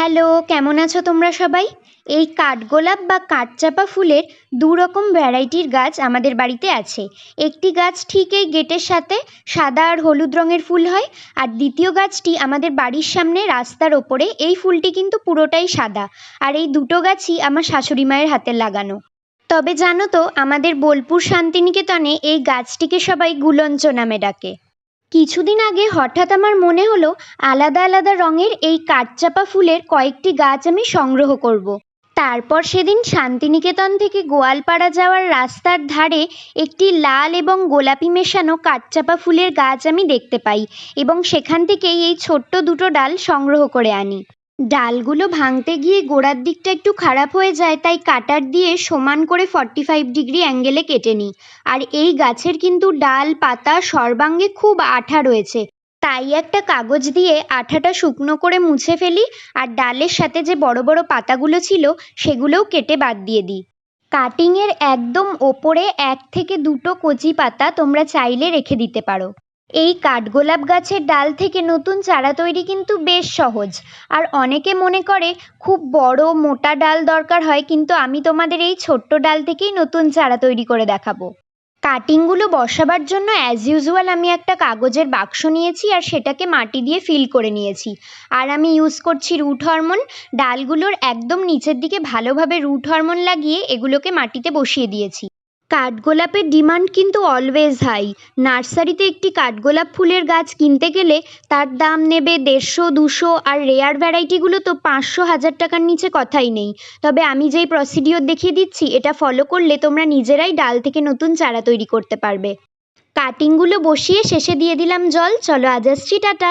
Hello, কেমন আছো তোমরা সবাই? এই কাঠগোলাপ বা কাঠচাপা ফুলের দু রকম ভ্যারাইটির গাছ আমাদের বাড়িতে আছে। একটি গাছ ঠিক এই গেটের সাথে সাদা আর হলুদ রঙের ফুল হয়, আর দ্বিতীয় গাছটি আমাদের বাড়ির সামনে রাস্তার ওপরে এই ফুলটি কিন্তু পুরোটাই সাদা, আর এই দুটো গাছই আমার শাশুড়ি মায়ের হাতে লাগানো। তবে জানো তো, আমাদের বোলপুর শান্তিনিকেতনে এই গাছটিকে সবাই গুলঞ্চ নামে ডাকে। কিছুদিন আগে হঠাৎ আমার মনে হলো আলাদা আলাদা রঙের এই কাঠচাপা ফুলের কয়েকটি গাছ আমি সংগ্রহ করব। তারপর সেদিন শান্তিনিকেতন থেকে গোয়ালপাড়া যাওয়ার রাস্তার ধারে একটি লাল এবং গোলাপি মেশানো কাঠচাপা ফুলের গাছ আমি দেখতে পাই এবং সেখান থেকেই এই ছোট্ট দুটো ডাল সংগ্রহ করে আনি ডালগুলো ভাঙতে গিয়ে গোড়ার দিকটা একটু খারাপ হয়ে যায়, তাই কাটার দিয়ে সমান করে ফর্টি ফাইভ ডিগ্রি অ্যাঙ্গেলে কেটে নিই। আর এই গাছের কিন্তু ডাল, পাতা, সর্বাঙ্গে খুব আঠা রয়েছে। তাই একটা কাগজ দিয়ে আঠাটা শুকনো করে মুছে ফেলি, আর ডালের সাথে যে বড় বড় পাতাগুলো ছিল, সেগুলোও কেটে বাদ দিয়ে দিই। কাটিংয়ের একদম ওপরে এক থেকে দুটো কচি পাতা তোমরা চাইলে রেখে দিতে পারো। এই কাঠগোলাপ গাছের ডাল থেকে নতুন চারা তৈরি কিন্তু বেশ সহজ। আর অনেকে মনে করে, খুব বড় মোটা ডাল দরকার হয়, কিন্তু আমি তোমাদের এই ছোট্ট ডাল থেকেই নতুন চারা তৈরি করে দেখাবো। কাটিংগুলো বসাবার জন্য অ্যাজ ইউজুয়াল আমি একটা কাগজের বাক্স নিয়েছি আর সেটাকে মাটি দিয়ে ফিল করে নিয়েছি। আর আমি ইউজ করছি রুট হরমোন ডালগুলোর একদম নিচের দিকে ভালোভাবে রুট হরমোন লাগিয়ে এগুলোকে মাটিতে বসিয়ে দিয়েছি। কাঠগোলাপের ডিমান্ড কিন্তু অলওয়েজ হাই নার্সারিতে একটি কাঠগোলাপ ফুলের গাছ কিনতে গেলে তার দাম নেবে দেড়শো, দুশো আর রেয়ার ভ্যারাইটিগুলো তো পাঁচশো, হাজার টাকার নিচে কথাই নেই। তবে আমি যেই প্রসিডিওর দেখিয়ে দিচ্ছি, এটা ফলো করলে তোমরা নিজেরাই ডাল থেকে নতুন চারা তৈরি করতে পারবে। কাটিংগুলো বসিয়ে শেষে দিয়ে দিলাম জল। চলো আজ আসছি, টাটা।